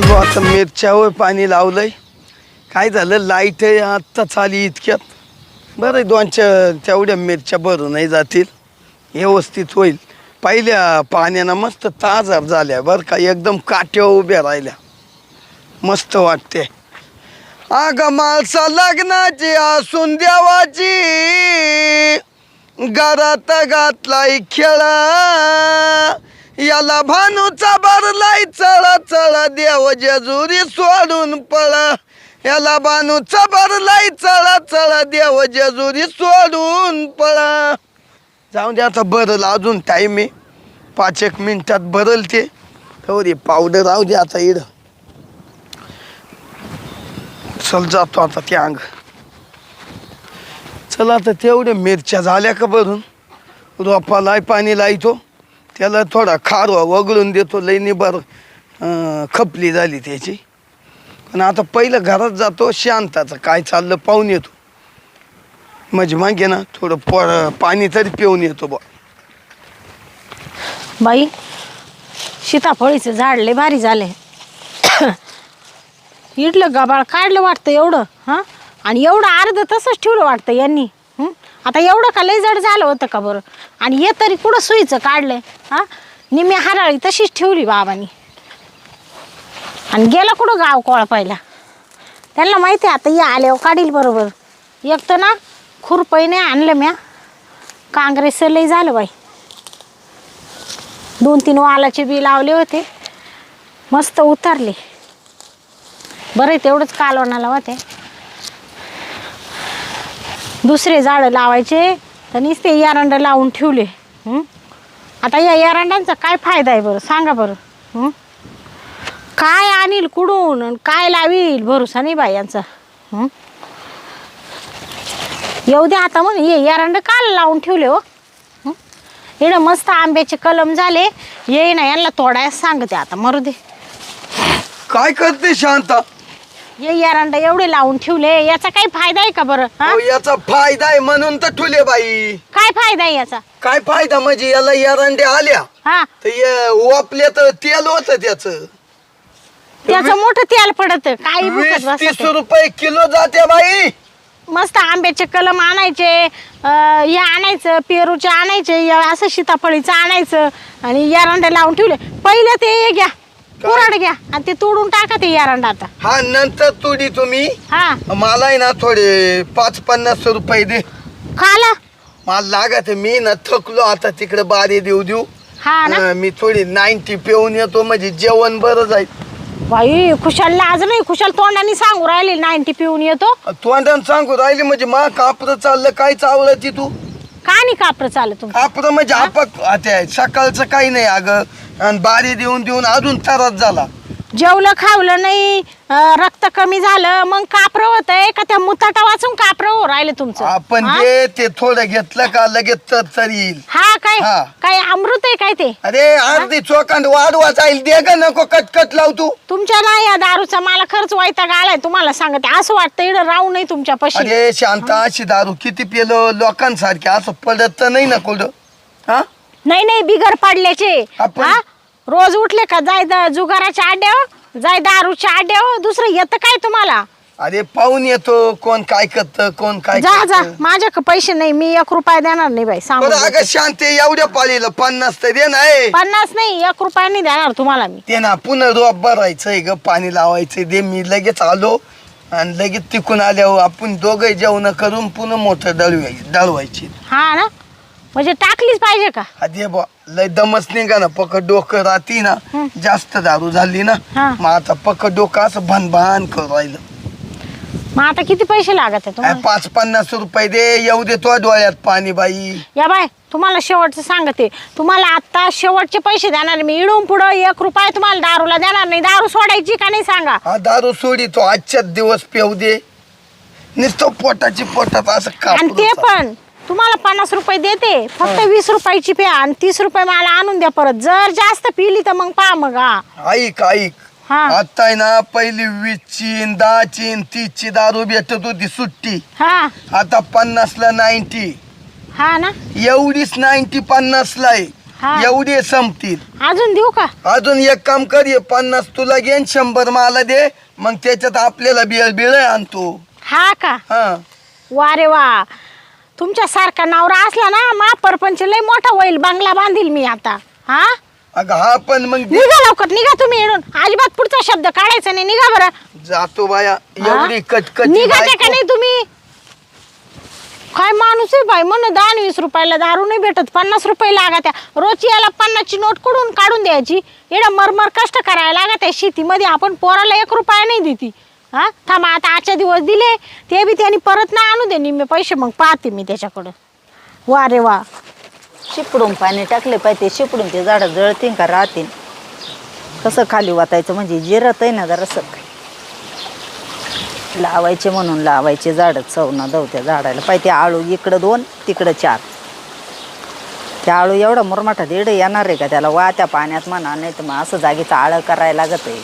आलो आता मिरच्यावर पाणी लावलंय. काय झालं? लाइट आत्ताच आली इतक्यात. बरं दोनच्या तेवढ्या मिरच्या बरं नाही जातील. व्यवस्थित होईल. पहिल्या पाण्यानं मस्त ताजार झाल्या बरं का एकदम काट्या उभ्या राहिल्या. मस्त वाटते अग माणसा लग्नाची असून देवाची घरात घातलाय खेळा. याला भानूचा भरलाय चळा चळा देव जेजुरी सोडून पळा. याला भानूचा भरलाय चळा चळा देव जेजुरी सोडून पळा. जाऊन दे आता बरल अजून टाईम आहे. पाच एक मिनिटात भरल ते. हो पावडर राहू दे आता इड चल जातो आता ते अंग. चला आता तेवढ्या मिरच्या झाल्या का भरून? रोपाला पाणी लायतो. त्याला थोडा खारवा वगळून देतो लई निबर खपली झाली त्याची. पण आता पहिलं घरात जातो शांताचं काय चाललं पाहून येतो. म्हणजे मागे ना थोडं पो पाणी तरी पिऊन येतो बा बाई सीताफळीचं झाड लय भारी झाले इडलं गबाळ काढलं वाटतं एवढं हां? आणि एवढं अर्ध तसंच ठेवलं वाटतं यांनी. आता एवढं का लय जड झालं होतं का बरं? आणि हे तरी कुठं सुईचं काढलंय? हा? निम्मी हराळी तशीच ठेवली बाबानी. आणि गेला कुठं गाव कोळपायला? त्यांना माहिती आहे आता या आल्यावर काढील बरोबर. एक तर ना खुरपईने आणलं म्या. काँग्रेसचं लय झालं बाई. दोन तीन वालाचे बी लावले होते. मस्त उतरले. बरं तेवढंच कालवणाला होते. दुसरे झाडं लावायचे तर नुसते एरंड लावून ठेवले. आता या एरंडांचा काय फायदा आहे बरं? सांगा बरं. काय आणील कुडून आणि काय लावील? भरोसा नाही बाई यांचा. येऊ द्या आता म्हणे ये एरंड काल लावून ठेवले हो. येणं मस्त आंब्याचे कलम झाले. ये ना यांना तोडायला सांगते आता मरू दे. काय करते शांता? ये एरंड एवढे लावून ठेवले याचा काही फायदा आहे का बरं हा? अहो, याचा फायदा आहे म्हणून तर ठुले बाई. काय फायदा आहे याचा? काय फायदा म्हणजे याला एरंडे आल्या. हा. तर तर तेल होत त्याच. त्याचं मोठं तेल पडत काही वीस बुकत तीस बसत रुपये किलो जाते बाई. मस्त आंब्याचे कलम आणायचे अं, हे आणायचं पेरूचे आणायचे हे असं सीताफळीचं आणायचं आणि एरंड लावून ठेवले. पहिलं ते हे घ्या. कुराड घ्या आणि ते तोडून टाका ते एरंड आता. हा नंतर तुडी तुम्ही. हा. मला आहे ना थोडे पाच पन्नास रुपये दे. खाला. मला लागत. मी ना थकलो आता तिकडे बारी देऊ देऊ. हा ना. अं, मी थोडी नाईन्टी पिऊन येतो म्हणजे जेवण बरं जाईल. बाई खुशाल लाज नाही खुशाल तोंडाने सांगू राहिले नाईन्टी पिऊन येतो. तोंडानं सांगू राहिले म्हणजे मा कापरं चाललं काय चावलं तू? का नाही कापर चाललं तुमचं? कापरं म्हणजे आपक आता सकाळचं काही नाही अगं. आणि बारी देऊन देऊन अजून त्रास झाला. जेवलं खावलं नाही अं, रक्त कमी झालं मग कापर होतंय. का त्या मुताटा वाचून कापर हो राहिलं तुमचं. आपण हा? जे ते थोडं घेतलं का लगेच तर तर येईल. हा काय? हा. काय अमृत आहे काय ते? अरे अर्धी चोकांड वाढवा जाईल. दे ग नको कटकट लाव तू. तुमच्या नाही या दारूचा मला खर्च वैताग आलाय तुम्हाला सांगते असं वाटतं इकडं राहू नाही तुमच्या पशी अरे शांता अशी दारू किती पेलो लोकांसारखे. असं पडत तर नाही ना कुठं हा? नाही नाही बिगर पाडल्याचे. आपण- हा? रोज उठले का जाय जुगाराच्या आड्यावर? जाय दारूच्या आड्यावर दुसरं येतं काय तुम्हाला? अरे पाहून येतो. कोण काय करत कोण काय जा जा. करतं. माझ्याकडे पैसे नाही मी एक रुपया देणार नाही बाई सांगू बरं अगं शांत एवढ्या पाळीला पन्नास तर दे नाही पन्नास नाही एक रुपया नाही देणार तुम्हाला मी. ते ना पुन्हा रोप भरायचंय ग पाणी लावायचंय. दे मी लगेच आलो आणि लगेच तिकून आल्यावर आपण दोघं जेवण करून पुन्हा मोठं दळवाय दळवायची. हा ना? म्हणजे टाकलीच पाहिजे का? दे बा लय दमच निघा ना? पकड डोकं राहती ना. जास्त दारू झाली ना हा. मग आता पकड डोकं असं भनभान करू राहिलं. मग आता किती पैसे लागत आहे काय तुम्हाला? पाच पन्नास रुपये दे येऊ दे तो डोळ्यात पाणी बाई. या बाय तुम्हाला शेवटचं सांगते. तुम्हाला आता शेवटचे पैसे देणार मी इडून पुढं एक रुपया तुम्हाला दारूला देणार नाही. दारू सोडायची का नाही सांगा? हा दारू सोडी तो आजच्याच दिवस पेऊ दे. नुसतं पोटाची पोटात असं आणि ते पण तुम्हाला पन्नास रुपये देते. फक्त वीस रुपयाची प्या आणि तीस रुपये मला आणून द्या परत. जर जास्त पिली तर मग पहा मग हा. ऐक ऐक. हा. आता आहे ना पहिली वीसची न दहाची न तीसची दारू भेटत होती सुट्टी. हा. आता पन्नासला नाईन्टी. हा ना? एवढीच नाईन्टी पन्नासला आहे. हा. एवढे संपतील. अजून देऊ का? अजून एक काम कर हे पन्नास तुला घेन शंभर मला दे. मग त्याच्यात आपल्याला बिळ बिळ आणतो. हा का? हा. वा रे वा. तुमच्यासारखा नवरा असला ना मा परपंच लय मोठा होईल बंगला बांधील मी आता. हा? अगं हा पण मग. निघा लवकर निघा तुम्ही इकडून अजिबात पुढचा शब्द काढायचा नाही निघा बरं. जातो बाया हा? एवढी कटकट निघाते का नाही तुम्ही? काय माणूस आहे बाई म्हण दहा आणि वीस रुपयाला दारू नाही भेटत पन्नास रुपये लागत्या. रोजची याला पन्नासची नोटकडून काढून द्यायची? एवढं मरमर कष्ट करायला लागत आहे शेतीमध्ये आपण पोराला एक रुपया नाही देती. हा? थांबा आता आजच्या दिवस दिले ते बी त्यांनी परत नाही आणू दे निम्मे पैसे मग पाहते मी त्याच्याकडं. वा रे वा. शिपडून पाणी टाकले पाहिजे शिपडून ते झाडं जळतील का राहतील कसं खाली वातायचं म्हणजे जिरत आहे ना जरासं लावायचे म्हणून लावायचे झाडं चवना दव त्या झाडाला. पाहिजे ते आळू इकडं दोन तिकडं चार. त्या आळू एवढा मुरमाठा दीड येणार आहे का? त्याला वात्या पाण्यात म्हणा नाही तर मग असं जागेचं आळं करायला लागत आहे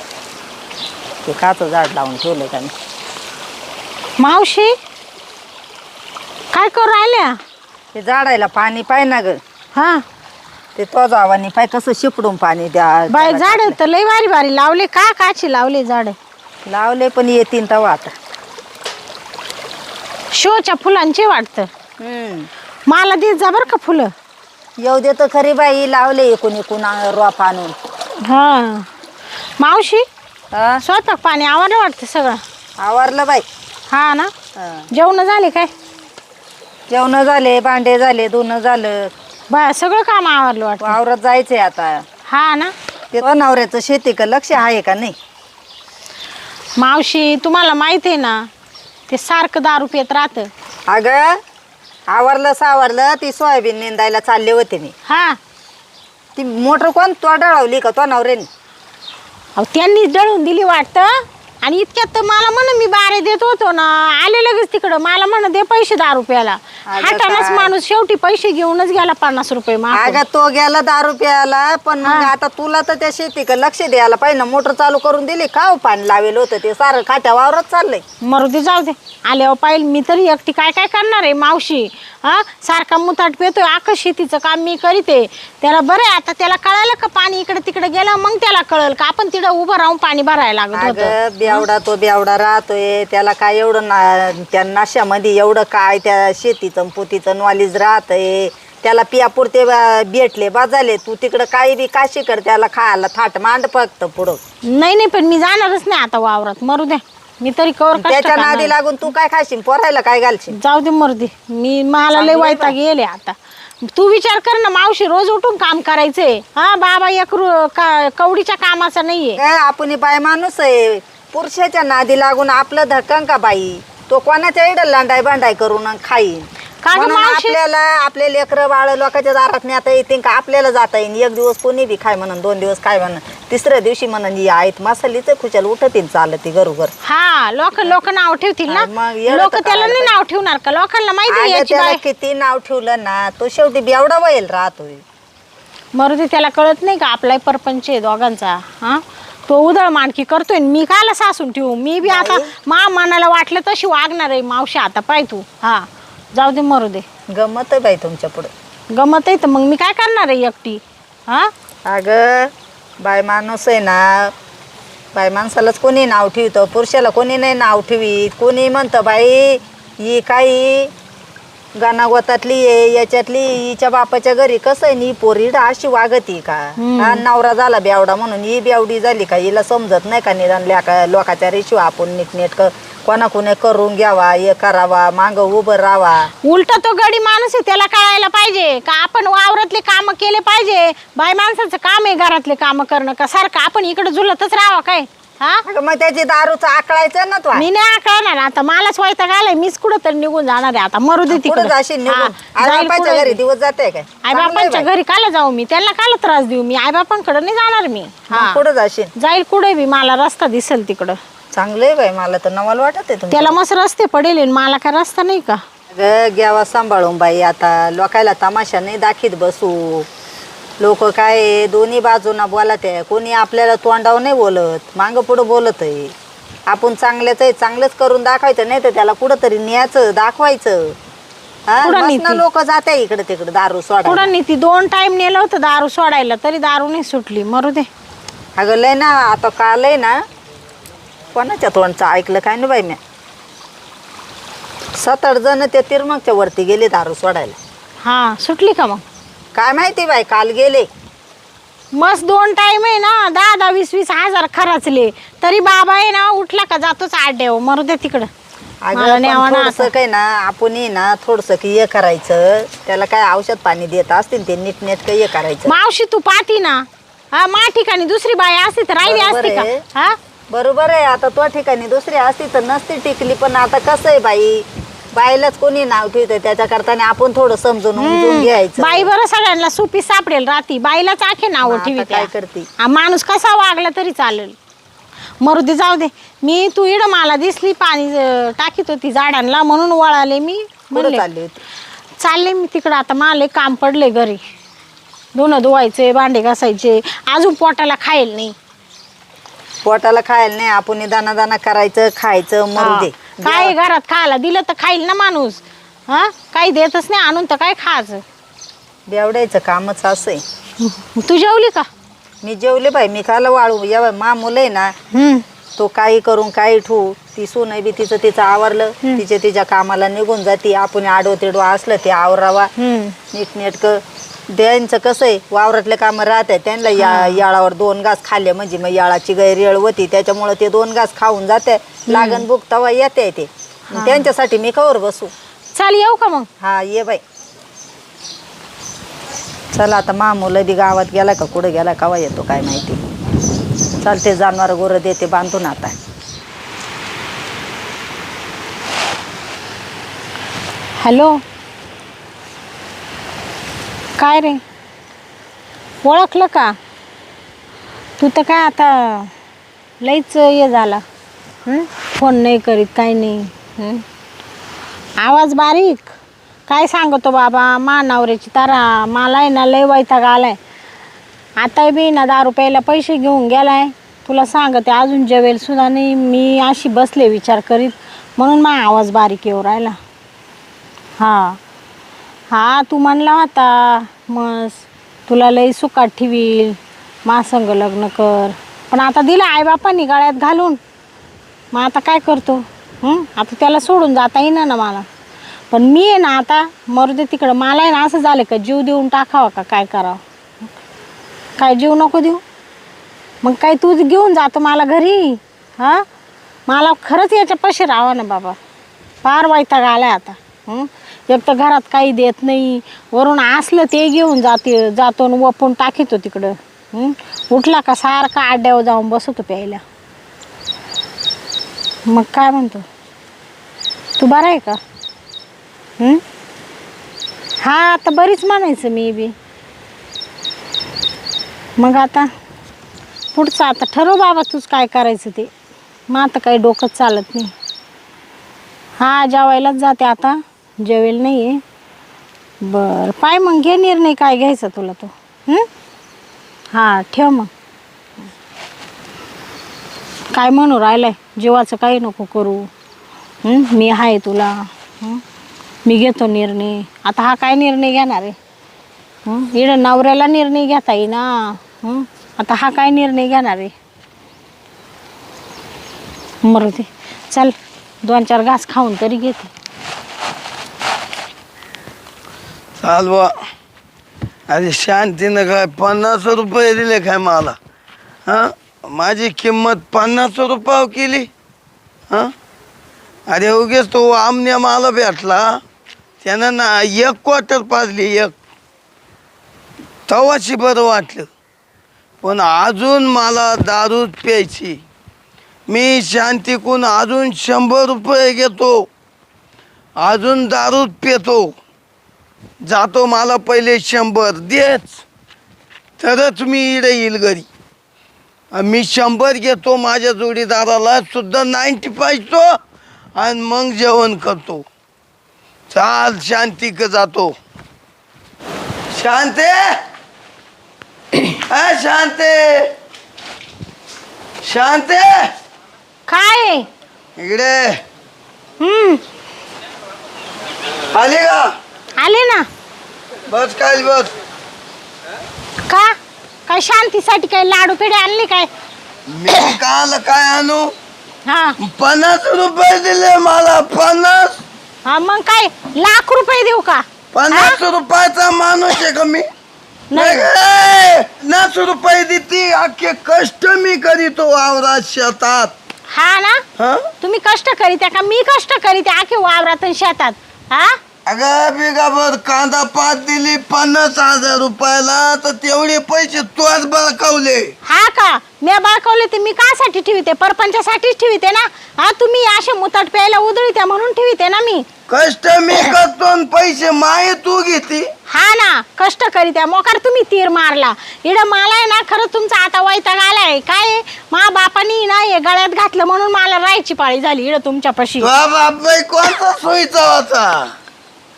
ते काचं झाड लावून ठेवलं का मी मावशी काय करू राहिल्या? ते झाडायला पाणी पाय ना ग. हा? ते तो जावानी पाय कसं शिपडून पाणी द्या. त्याला झाड तर लय भारी भारी लावले. का काची लावले झाड? लावले पण येतील तेव्हा आता. शोच्या फुलांचे वाटतं. हम्म. मला देत जा बरं का फुलं. येऊ दे तर खरी बाई लावले एकूण एकूण आ- रोप आणून. हा. मावशी हा? स्वयंपाक पाणी आवडलं वाटतं सगळं. आवरलं बाई. हा ना? हा. जेवण झाले काय? जेवण झाले भांडे झाले धुणं झालं. बा सगळं काम आवरलं वाटतं. वावरात जायचंय आता. हा ना? ते नवऱ्याचं शेती का लक्ष आहे का नाही? मावशी तुम्हाला माहिती आहे ना ते सारखं दारू पित राहतं. अगं आवरलं सावरलं ती सोयाबीन निंदायला चालले होते मी. हा. ती मोटर कोण तो डळवली का तो नवऱ्याने? अहो त्यांनी दळून दिली वाटतं. आणि इतक्यात तर मला म्हण मी बारे देत होतो ना. आले लगेच तिकडं. मला म्हण दे पैसे दहा रुपयाला. अगं हाटानच काय? माणूस शेवटी पैसे घेऊनच गेला पन्नास रुपये मागून. अगं तो गेला दारू प्यायला पण मग. आता तुला तर त्या शेती का लक्ष द्यायला पाहिजे ना. मोटर चालू करून दिली का हो पाणी लावेल होतं ते. सारं खाट्या वावरत चाललंय. मरू दे जाऊ दे. आल्यावर पाहिजे मी तरी एकटी काय काय करणार आहे मावशी? हा? सारखा मुताट पेतोय आख शेतीचं काम मी करीते त्याला बरं आहे आता त्याला कळालं का पाणी इकडे तिकडे गेलं मग त्याला कळलं का? आपण तिकडे उभं राहून पाणी भरायला लागत होतं. अगं बेवडा तो बेवडा राहतोय त्याला काय एवढं ना त्या नाश्यामध्ये एवढं काय त्या शेतीचं पोतीचं नॉलेज राहतंय. त्याला पियापुरते बा- भेटले बाजाले तू तिकडं काही बी काशी कर त्याला खायला थाट मांड फक्त पुढं. नाही नाही पण मी जाणारच नाही आता वावरात. मरू दे मी तरी कवर कष्ट त्याच्या करणार. नादी लागून तू काय खाशील? पोरायला काय घालशील? जाऊ दे मरू दे मी मला लय वैताग गेले आता. तू विचार कर ना मावशी रोज उठून काम करायचंय हा बाबा एक रु- का- कवडीच्या कामाचा नाहीये. आपण ही बाय माणूस आहे. पुरुषाच्या नादी लागून आपलं धक्कन का बाई? तो कोणाच्या इडं लांडाय बांडाय करून खाईन. का गं म्हणून मावशी? आपल्याला आपले लेकरं बाळ लोकांच्या दारात नेता येतील का? आपल्याला जाता येईल एक दिवस कोणी बी खाय म्हणून दोन दिवस काय म्हणून. तिसऱ्या दिवशी म्हणून आहेत मसालीच खुशाल उठतील चालती घरोघर. हा लोक लोक नाव ठेवतील ना? मग लोक तर त्याला नाही नाव ठेवणार का? लोकांना माहिती आहे अगं याची त्याला बाय. किती नाव ठेवलं ना तो शेवटी बेवडा वयल राहतोय. मरू दे त्याला कळत नाही का? आपलाही परपंच आहे दोघांचा हा? तो उधळ माणकी करतोय आणि मी काला सासून ठेवू? मी बी आता मा मनाला वाटलं तशी वागणार आहे मावशी. आता पाय तू. हा. जाऊ दे मरू दे. गमत आहे बाई तुमच्यापुढे. गमत आहे तर मग मी काय करणार आहे एकटी? हा? अगं बाय माणूस आहे ना. बाय माणसालाच कोणी नाव ठेवतं? पुरुषाला कोणी नाही नाव ठेवीत? कोणी म्हणतं बाई ही काही गाणागोतातली आहे याच्यातली हिच्या बापाच्या घरी कसं आहे नी पोरी अशी वागती का? हा नवरा झाला बेवडा म्हणून ही बेवडी झाली का? हिला समजत नाही का निदान लेका लोकाच्या रेशिव आपण कोणा कोणी करून घ्यावा हे करावा मांग उभं राहावा. उलट तो गडी माणूस आहे त्याला कळायला पाहिजे. का आपण वावरातले काम केले पाहिजे? बाय माणसाचं काम आहे घरातले काम करणं का? सारखं आपण इकडे झुलतच राहावं काय? हा? अगं मग त्याची दारूचं आकळायचं ना तू मी नाही आकळणार. आता मलाच वैताग आलाय. मीच कुठं तरी निघून जाणार आहे. आता मरू दे तिकडे. जाशील निघून? आई बापाच्या घरी दिवस जाते काय? आई बापांच्या घरी काला जाऊ मी. त्यांना काला त्रास देऊ मी. आई बापांकडे नाही जाणार मी. हा. पुढे जाशील? जाईल कुठे बी. मला रस्ता दिसेल तिकडं. चांगलं बाई. मला तर नवाल वाटत आहे त्याला मस्त रस्ते पडेल आणि मला काय रस्ता नाही का? अगं, घ्यावा सांभाळून बाई. आता लोकायला तमाशा नाही दाखीत बसू. लोक काय आहे, दोन्ही बाजूना बोलत आहे. कोणी आपल्याला तोंडावर नाही बोलत मागं पुढं बोलत आहे. आपण चांगल्याच आहे चांगलंच करून दाखवायचं नाही तर त्याला कुठंतरी न्यायचं दाखवायचं. कुठं नेती? लोक जाते इकडे तिकडे दारू सोडा कुठं नाही ती दोन टाइम नेलं होतं दारू सोडायला तरी दारू नाही सुटली. मरू दे. अगं लय ना आता काल आहे ना कोणाच्या तोंडचं ऐकलं काय ना बाई मी? सात आठ जण ते तिरमगच्या वरती गेले दारू सोडायला. हा सुटली का मग? काय माहिती बाई काल गेले. मस्त दोन टाइम आहे ना दहा दहा वीस वीस हजार खर्चले. तरी बाबा आहे ना उठला का जातोच आड्याव मरू दे तिकडं. मला थोडस आता. काय ना आपण ही ना थोडस की हे करायचं. त्याला काय औषध पाणी देत असतील ते नीट नेट हे करायचं. मावशी तू पाहती ना? हा मा ठिकाणी दुसरी बाई असती तर राहिली बरोबर असती आहे. का हा? बरोबर आहे. आता तो ठिकाणी दुसरी असती तर नसती टिकली पण आता कसं आहे बाई? बाईलाच कोणी नाव ठेवतं त्याच्या करताना आपण थोडं समजून उमजून घ्यायचं. बाई बरं सगळ्यांना सुपी सापडेल राती बाईलाच आखे नाव आता ठेवी काय करते? माणूस कसा वागला तरी चालेल. मरू दे जाऊ दे. मी तू इड मला दिसली पाणी अं, टाकीत होती झाडांना म्हणून वळाले मी. कुठं म्हणले चालली होती? चालले मी तिकडं. आता मला काम पडले घरी. धुणं धुवायचे भांडे घासायचे. अजून पोटाला खायला नाही. पोटाला खायला नाही आपण दाना दाना करायचं खायचं मरू दे. हा. काय घरात खायला दिलं तर खाईल ना माणूस. हा? काही देतच नाही आणून तर काय खायचं? बेवड्याचं कामच असं आहे. तू जेवली का? मी जेवले बाई मी खायला वाळू. या मा मुलं आहे ना हम्म. तो काही करून काही ठू. ती सून बी तिचं तिचं आवरलं तिच्या तिच्या कामाला निघून जाते. आपण आडो तिडो असलं ते आवरावा. हम्म. नीटनेटक. त्यांचं कसं आहे वावरातले कामं राहतात त्यांना या याळावर दोन घास खाल्ले म्हणजे मग याळाची गैरयळ होती त्याच्यामुळे ते दोन घास खाऊन जाते लागण बुक तवा येते ते. त्यांच्यासाठी मी कवर बसू. चाल येऊ का मग? हा ये बाई. चला आता मा मुलं बी गावात गेला का कुठं गेला कवा येतो काय माहिती. चालते जनावर गोरं देते बांधून आता. हॅलो? काय रे? ओळखलं का? तू तर काय आता लईच हे झाला. हं? फोन नाही करीत काही नाही. हं? आवाज बारीक. काय सांगतो बाबा मा नवऱ्याची तारा मला आहे ना लय वैताग आलाय. आता बी ना दहा रुपयाला पैसे घेऊन गेलाय. तुला सांगते अजून जेवेल सुद्धा नाही. मी अशी बसले विचार करीत म्हणून मा आवाज बारीक येऊ राहिला. हा. हा तू म्हणला होता. मस तुला लई सुखात ठेवील. संग लग्न कर. पण आता दिलं आईबापांनी गळ्यात घालून. मग आता काय करतो? हं? आता त्याला सोडून जाता येईना ना मला. पण मी आहे ना आता मरू दे तिकडं. मला आहे ना असं झालं का जीव देऊन टाकावा का काय करावं? काय जीव नको देऊ? मग काय तू घेऊन जातो मला घरी. हां? मला खरंच याच्या पैसे राहावं ना बाबा. फार वैताग आला आता. हं? एक तर घरात काही देत नाही. वरून असलं ते घेऊन जाते जातो आणि वपून टाकीतो तिकडं. हं? उठला का सारखा आड्यावर जाऊन बसतो प्यायला. मग काय म्हणतो? तू बरा आहे का? हं? हा आता बरीच म्हणायचं मी बी. मग आता पुढचं आता ठरव बाबा तूच काय करायचं ते. मग आता काही डोकंच चालत नाही. हा जेवायलाच जाते आता. जेवेल नाही आहे बरं पाय मग घे निर्णय काय घ्यायचा तुला तो. हां? ठेव मग. काय म्हणू राहिलंय? जीवाचं काही नको करू. मी आहे तुला. मी घेतो निर्णय. आता हा काय निर्णय घेणार आहे? इडं नवऱ्याला निर्णय घेता येईना. आता हा काय निर्णय घेणार आहे? मरू दे. चल दोन चार घास खाऊन तरी घेते. हलवा. अरे शांतीनं काय पन्नास रुपये दिले काय मला? हां? माझी किंमत पन्नास रुपया केली. हां? अरे उगेच तो आमने मला भेटला. त्यानं ना एक क्वार्टर पाजली एक. तवाशी बरं वाटलं. पण अजून मला दारू प्यायची. मी शांतीकून अजून शंभर रुपये घेतो. अजून दारू पितो. जातो मला पहिले शंभर देच. तरच मी इडे येईल घरी. आणि मी शंभर घेतो माझ्या जोडीदाराला सुद्धा नाईन्टी पाहिजतो आणि मग जेवण करतो. चाल शांती क जातो. शांते! अ शांते! शांते! काय? इकडे. हं, आली का? आले ना. बस काय बस. का? काय शांतीसाठी काय लाडू पेढे आणले काय? मी काल काय आणू? हा. पन्नास रुपये दिले मला पन्नास. हा मग काय? लाख रुपये देऊ का? पन्नास रुपयाचा माणूस आहे का मी? नाही. पन्नास रुपये देते. अख्खे कष्ट मी करीतो वावरात शेतात. हा ना? हा? तुम्ही कष्ट करीत्या का? मी कष्ट करीते आखे वावरात शेतात. हा? अगं बिगाभर कांदा पात दिली पन्नास हजार रुपयाला तर तेवढे पैसे तोच बळकावले. हा का? मी बाळकवले ते मी कासाठी ठेवते? परपंचासाठीच ठेवते ना? हा तुम्ही असे मुताट प्यायला उधळीत्या म्हणून ठेवते ना मी? कष्ट मी करतो आणि पैसे माये तू घेते. हा ना कष्ट करीत्या. मोकार तुम्ही तीर मारला. इड मला आहे ना खरं तुमचा आता वैताग आलाय. काय? मा बापानी ना हे गळ्यात घातलं म्हणून मला राहायची पाळी झाली इड तुमच्यापाशी. तुझा बापाई कोणता सोयीचा होता?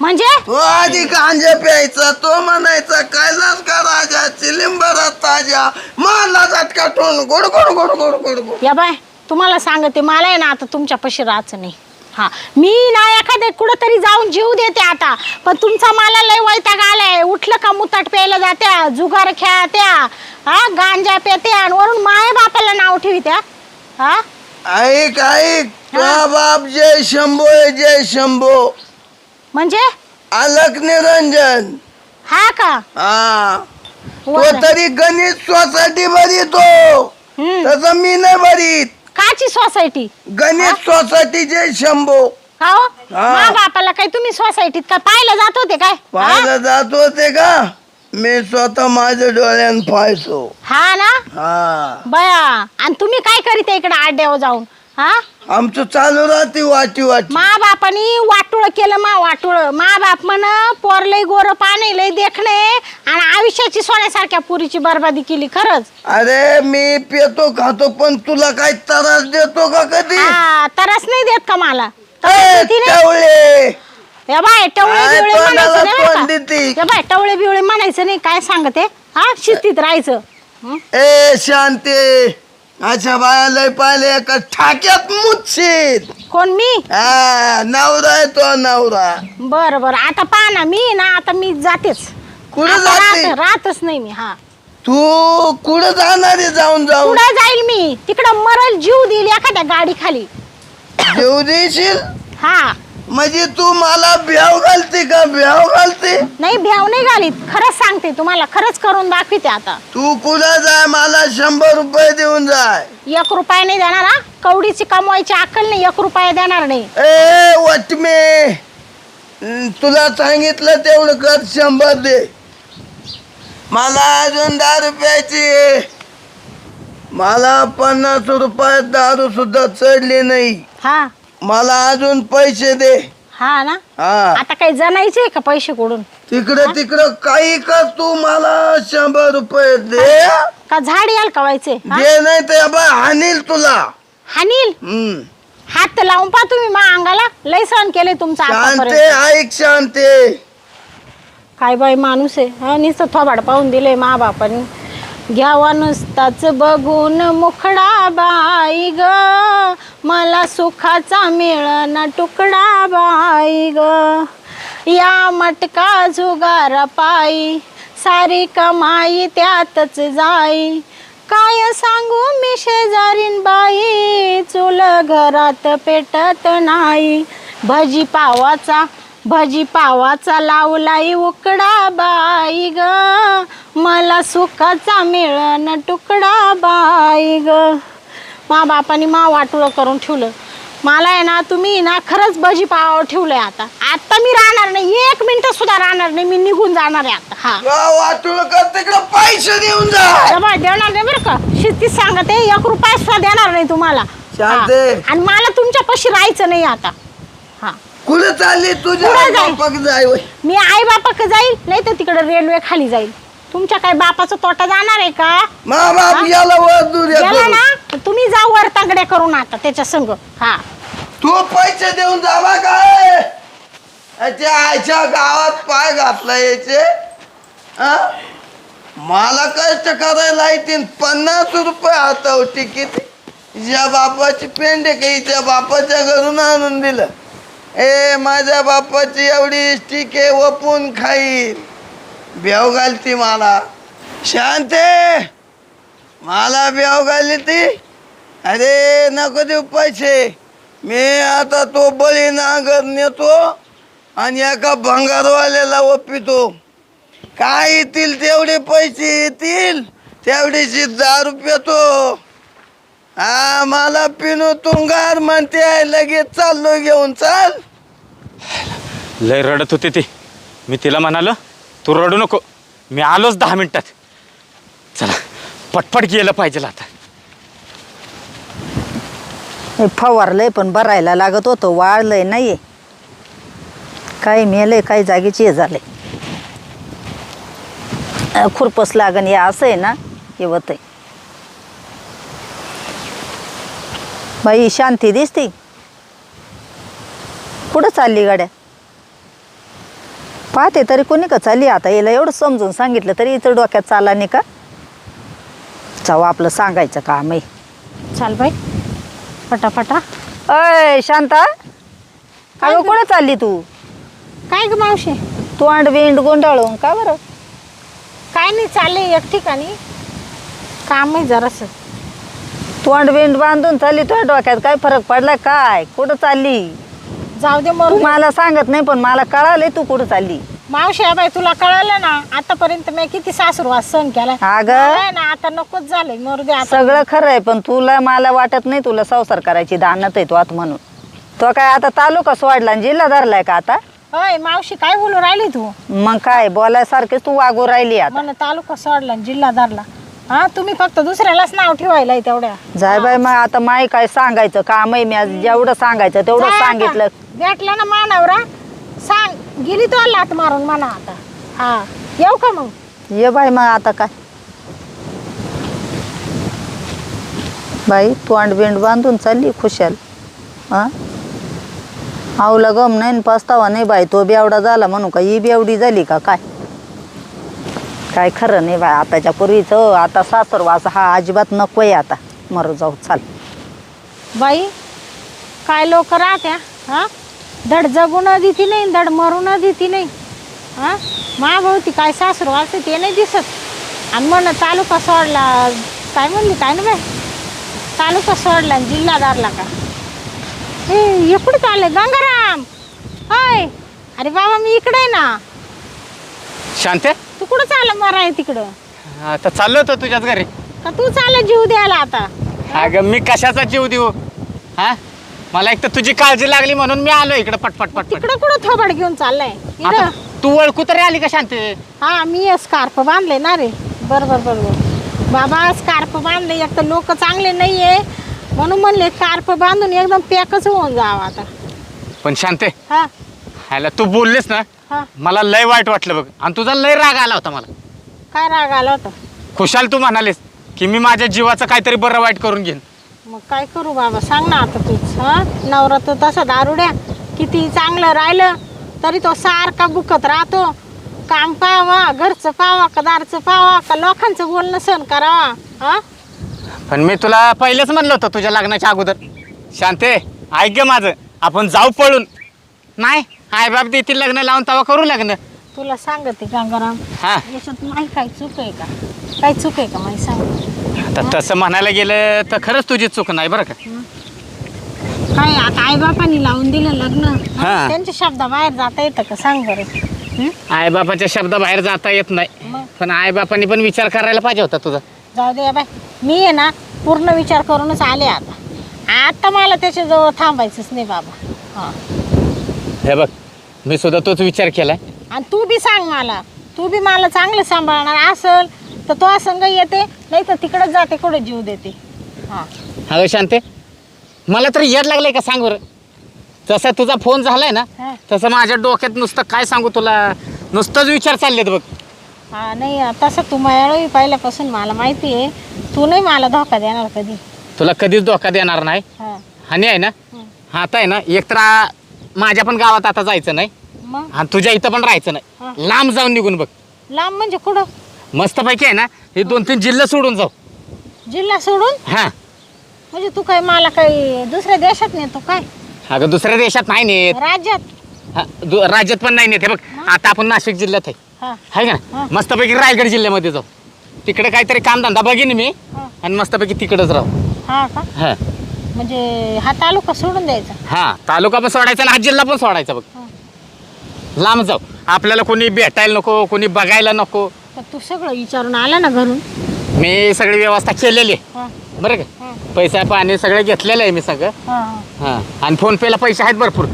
म्हणजे? तो आधी गांजा प्यायचा तो म्हणायचा कैलास का राजा चिलिंबरा ताजा मारला झटका ठोन गोड गोड गोड गोड गोड गोड. या बाय तुम्हाला सांगते मला आहे ना आता तुमच्यापाशी राहायचं नाही. हा मी ना एखाद्या कुठंतरी जाऊन जीव देते आता पण तुमचा मला लय वैताग आलाय. उठलं का मुताट प्यायला जात्या जुगार खेळत्या हा गांजा पेत्या आणि वरून माय बापाला नाव ठेवित्या हा? ऐक ऐक बाप जय शंभो जय शंभो. म्हणजे? अलक निरंजन. हा का? हा. तो बरं. तरी गणित सोसायटी भरितो. हम्म. तसं मी नाही भरीत. काची सोसायटी? गणेश सोसायटी जय शंभो. का हो? हा. मा बापाला काय तुम्ही सोसायटीत का पाहायला जात होते काय? हा? पाहायला जात होते का? मी स्वतः माझ्या डोळ्यान पाहायचो. हा ना? हा. बया आणि तुम्ही काय करीत इकडे आड्यावर जाऊन? हा? आमचं चालू राहते वाटी वाटी. मा बापानी वाटुळ केलं मा वाटुळ. मा बाप म्हण पोर लय गोर पाणी लय देखणे आणि आयुष्याची सोन्यासारख्या पुरीची बर्बादी केली खरंच. अरे मी पेतो खातो पण तुला काय त्रास देतो का कधी? हा तरच नाही देत का मला? तरस ए, देती नाही? टवळे! या बाय टवळे काय बिवळे तोंडाला म्हणायचं नाही बरं तोंड का? देती? या बाय टवळे बिवळे म्हणायचं नाही काय सांगते? हा शिस्तीत राहायचं. हं? ए शांती! अच्छा बाया लय पाहिले का ठाक्यात मुच्छित कोण मी? हा नवरा आहे तो नवरा. बर बर आता पहा ना मी ना आता मी जातेच. कुठं आता जाते? राहत- राहतच नाही मी हा. तू कुठं जाणार आहे जाऊन जाऊन? पुढे जाईल मी? तिकडं मरल जीव देईल एखाद्या गाडी खाली देऊ देशील? हा. म्हणजे तू मला भ्याव घालते का? भ्याव घालते? नाही भ्याव नाही घालीत. खरंच सांगते तुम्हाला. खरंच करून दाखविते आता. तू कुठं जाय? मला शंभर रुपये देऊन जाय. एक रुपया नाही देणार हा? कवडीची कमवायची अक्कल नाही. एक रुपया देणार नाही. ए वटमे! तुला सांगितलं तेवढं कर शंभर दे. मला अजून दहा रुपयाची मला पन्नास रुपयात दारू सुद्धा चढली नाही. हा? मला अजून पैसे दे. हा ना? हा. आता काही जणायचे का पैसे कोडून तिकडं तिकडं काही कर तू मला शंभर रुपये दे? का झाड याल कवायचे दे नाही तर बा हानील तुला. हानील? हम्म. हात तर लावून पहा तुम्ही मा अंगाला. लय सहन केले तुमचा शांते आतापर्यंत. ऐक शांते काय बाई माणूस आहे. हा नुसतं थोबाड पाहून दिले मा बापाने. घ्यावा नुसताच बघून मुखडा बाई ग. मला सुखाचा मिळना तुकडा बाई ग. या मटका जुगार पायी सारी कमाई त्यातच जाई. काय सांगू मी शेजारीन बाई चुल घरात पेटत नाही. भजी पावाचा भजी पावाचा लावलाई उकडा बाई ग. मला सुखाचा मिळन तुकडा बाई ग. मा बापाने मा वाटोळं करून ठेवलं. मला आहे ना तुम्ही ना खरंच भजी पावावर ठेवलंय आता. आता मी राहणार नाही. एक मिनिट सुद्धा राहणार नाही. मी निघून जाणार आहे आता. हा. तिकडं पैसे देऊन जा. देणार नाही बरं का? शिस्तीत सांगते एक रुपया सुद्धा देणार नाही तुम्हाला. हा. आणि मला तुमच्या पशी राहायचं नाही आता. हा. कुठे चालली तुझ्या कुठं जाय? बापाक जाय होय. मी आई बापाक जाईल नाही तर तिकडे रेल्वे खाली जाईल. तुमच्या काय बापाचा तोटा जाणार आहे का? मा बाप? याला वर दूर गेला येतो ना तर तुम्ही जा वर तांगड्या करून आता त्याच्या संग. हा. तू पैसे देऊन जावा काय अच्छा आयच्या गावात पाय घातला याचे? मला कष्ट करायला येतील पन्नास रुपये हातावर तिकीट. या बापाची पेंड काही त्या बापाच्या घरून आणून दिलं. ए माझ्या बापाची एवढी टिके वपून खाईल. ब्याव घालती मला. शांते मला ब्याव घाली ती अरे नको देऊ पैसे. मी आता तो बळी नांगर नेतो आणि एका भंगारवाल्याला ओपितो. काय येतील तेवढे पैसे येतील? तेवढीशी दारू पितो. हा मला पिनू तुंगार म्हणते आहे लगेच चाललो घेऊन चाल. लय रडत होते ती. मी तिला म्हणालो तू रडू नको. मी आलोच दहा मिनिटात. चला पटपट गेलं पाहिजे आता. हे फवारलंय पण भरायला लागत होतं वाळलंय नाही काय मेलंय काही जागेची हे झालंय. अं, खुरपस लागण हे असं आहे ना हे होतंय. बाई शांती दिसती. कुठं चालली गाड्या? पाहते तरी कोणी का चालली? आता याला एवढं समजून सांगितलं तरी इथं डोक्यात चाला नाही का? जाऊ आपलं सांगायचं काम आहे. चाल बाई. पटापटा. अय शांता. अगं कुठं चालली तू? काय ग मावशी? तोंड बिंड गुंडाळून का बरं? काय नाही चालले एक ठिकाणी. काम आहे जरासं. तोंड बिंड बांधून चालली तुझ्या डोक्यात काय फरक पडला? काय? कुठं चालली? जाऊ दे तू मग मला सांगत नाही पण मला कळालंय तू कुठं चालली. मावशी आहे बाई तुला कळालं ना? आतापर्यंत मी किती सासूरवास सहन केलाय अगं. मला आहे ना आता नकोच झालंय मरू दे आता. सगळं खरं आहे पण तुला मला वाटत नाही तुला संसार करायची दानत आहे तू आत म्हणून. तो काय आता तालुका सोडला आणि जिल्हा धरलाय का आता? अय मावशी काय बोलू राहिली तू? मग काय बोलायसारखेच तू वागू राहिली आता. तालुका सोडला आणि जिल्हा धरला. हा तुम्ही फक्त दुसऱ्यालाच नाव ठेवायला तेवढ्या. जाय बाय मग आता माय काय सांगायचं? काम आहे मी आज जेवढं सांगायचं तेवढं जाय आता. सांगितलं. भेटला ना मानावरा सांग गेली तो लात मारून म्हणा आता. हा येऊ का मग? ये बाई मग आता काय? बाई तोंड बिंड बांधून चालली खुशाल. हा? आवला गम नाही न पस्तावा नाही बाई तो बेवडा झाला म्हणू का? ही बेवडी झाली का? काय? काय खरं नाही बाय आताच्या पूर्वीचं आता सासरवास हा अजिबात नको आहे आता. मरू जाऊ चाल. बाई काय लोक राहत्या? हा? धड जगू न देती नाही धड मरू न देती नाही. हा? महाभवती काय सासरू असते ते नाही दिसत. आणि म्हण तालुका सोडला काय म्हणली काय ना बाई? तालुका सोडला आणि जिल्हादारला का? हे इकडे चालले गंगाराम! होय अरे बाबा मी इकडे आहे ना. शांते? तू कुठं चालला मरा आहे तिकडं? आता चाललो होतो तुझ्याच घरी. का तू चालला जीव द्यायला आता? अगं मी कशाचा जीव देऊ? हा? मला एक तर तुझी काळजी लागली म्हणून मी आलो इकडे पटपट पटपट तिकडं कुठं थोबाड घेऊन चाललाय? आता तू ओळखू तरी आली का शांते? हा मी स्कार्फ बांधले ना रे. बरोबर बरोबर. बाबा स्कार्फ बांधले एक तर लोक चांगले नाहीये. म्हणून म्हणले स्कार्फ बांधून एकदम पॅकच होऊन जावं आता. पण शांते हा? ह्याला तू बोललीस ना हा. मला लय वाईट वाटलं बघ. आणि तुझा लय राग आला होता मला. काय राग आला होता? खुशाल तू म्हणालीस की मी माझ्या जीवाचं काहीतरी बरं वाईट करून घेईन. मग काय करू बाबा? सांग ना आता तूच हा? नवरा तसा दारुड्या किती चांगलं राहिलं तरी तो सारखा बुकत राहतो. काम पाहावा घरचं पाहावा का दारचं पाहावा का लोकांचं बोलणं सहन करावा हा? पण मी तुला पहिलेच म्हणलं होतं तुझ्या लग्नाच्या अगोदर. शांते ऐक ग माझं. आपण जाऊ पळून. नाही आई बाप देतील लग्न लावून तवा करू लग्न. तुला सांगते गंगाराम हा. याच्यात नाही काही चूक आहे का? काही चूक आहे का माही सांग? तर तसं म्हणायला गेलं तर खरंच तुझी चूक नाही बरं का? काय आता आईबापांनी लावून दिलं लग्न? हा. त्यांच्या शब्दाबाहेर जाता येतं का? सांग बरं. हं? आई बापाच्या शब्दाबाहेर जाता येत नाही. मग? पण आई बापांनी पण विचार करायला पाहिजे होता तुझा. जाऊ दे बाय मी आहे ना पूर्ण विचार करूनच आले आता. आता मला त्याच्याजवळ थांबायचंच नाही बाबा. हां. हे बघ मी सुद्धा तोच विचार केलाय. आणि तू बी सांग मला तू बी मला चांगलं सांभाळणार असल तर तो संग येते नाही तर तिकडंच जाते कुठे जीव देते. हां. अगं शांते मला तर येड लागलंय का सांग बरं? जसा तुझा फोन झालाय ना हा. तसं माझ्या डोक्यात नुसतं काय सांगू तुला नुसतंच विचार चाललेत बघ. हा नाही तसं तू माझ्यावेळी पहिल्यापासून मला माहिती आहे. तू नाही मला धोका देणार कधी. तुला कधीच धोका देणार नाही. हां. आणि आहे ना? आता आहे ना एक तर आ- माझ्या पण गावात आता जायचं नाही. मग? आणि तुझ्या इथं पण राहायचं हा. नाही लांब जाऊन निघून बघ. लांब म्हणजे कुठं? मस्तपैकी आहे ना हे दोन तीन जिल्हे सोडून जाऊ. जिल्हा सोडून? हा. म्हणजे तू काय मला काही दुसऱ्या देशात नेतो काय? अगं दुसऱ्या देशात नाही नेत. राज्यात? हा, दु- राज्यात पण नाही नेत. हे बघ आता आपण नाशिक जिल्ह्यात आहे. हा. आहे का हा. ना मस्तपैकी रायगड जिल्ह्यामध्ये जाऊ. तिकडे काहीतरी काम धंदा बघीन मी हा. आणि मस्तपैकी तिकडच राहू. हा का? हा. म्हणजे हा तालुका सोडून द्यायचा. हा तालुका पण सोडायचा आणि हा जिल्हा पण सोडायचा बघ. लांब जाऊ. आपल्याला कोणी भेटायला नको कोणी बघायला नको. तू सगळं विचारून आला ना घरून? मी सगळी व्यवस्था केलेली आहे. हा. बरं का? पैसा पाणी सगळं घेतलेलं आहे मी सगळं. हा. हां. आणि फोनपेला पैसे आहेत भरपूर.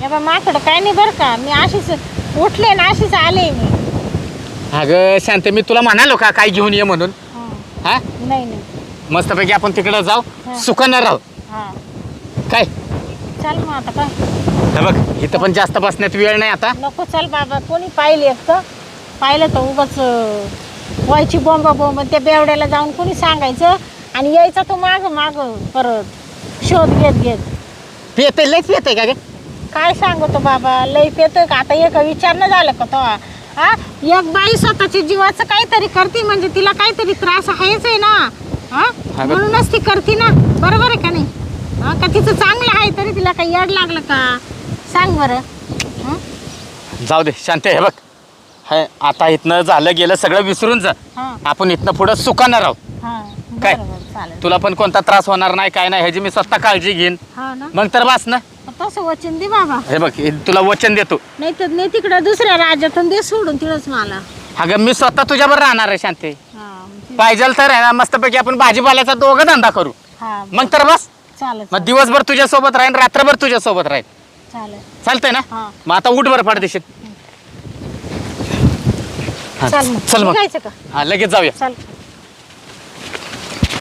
या बा माझ्याकडं काय नाही बरं का. मी अशीच उठले ना अशीच आले मी. अगं शांत मी तुला म्हणालो का काय घेऊन ये म्हणून. हा. हा? नाही नाही. मस्तपैकी आपण तिकडं जाऊ. सुखानं राहू. हा. काय? चाल मग आता काय? हे बघ इथं पण जास्त बसण्यात वेळ नाही आता. नको चल बाबा कोणी पाहिले तर पाहिलं तर उगाच अं, व्हायची बॉम्बा बॉम्ब त्या बेवड्याला जाऊन कोणी सांगायचं? आणि यायचा तो माग माग परत. शोध घेत घेत. पियते लयच पियते का ग? काय सांगतो बाबा लई पेतोय का? आता एक विचारणं झालं का तो? हा? एक बाई स्वतःच्या जीवाचं काहीतरी करते म्हणजे तिला काहीतरी त्रास आहेच आहे ना. हा? म्हणूनच ती करते ना. बरोबर आहे का नाही? हा का तिचं चांगलं आहे तरी तिला काही याड लागलं का? सांग बरं. हं? जाऊ दे शांत हे बघ. हे आता इथनं झालं गेलं सगळं विसरून जा. हा. आपण इथनं पुढं सुखानं राहू. हा काय? बरं बरं चालेल. तुला पण कोणता त्रास होणार नाही काय नाही ह्याची मी स्वतः काळजी घेईन. हा ना? मग तर बस ना. तसं वचन दे बाबा. हे बघ हे तुला वचन देतो. नाही तर नाही तिकडं दुसऱ्या राज्यातून दे सोडून तिथंच मला. अगं मी स्वतः तुझ्याबरोबर राहणार आहे शांती हा पाहिजे तर आहे ना मस्तपैकी आपण भाजीपाल्याचा दोघं धंदा करू. हा मग तर बस. मग दिवसभर तुझ्या सोबत राहीन रात्रभर तुझ्या सोबत राहीन चालतंय ना? हा. मग आता उठ बरं पडदेशीत हा, चाल मग. चल मग. निघायचं का? हा लगेच जाऊया. चाल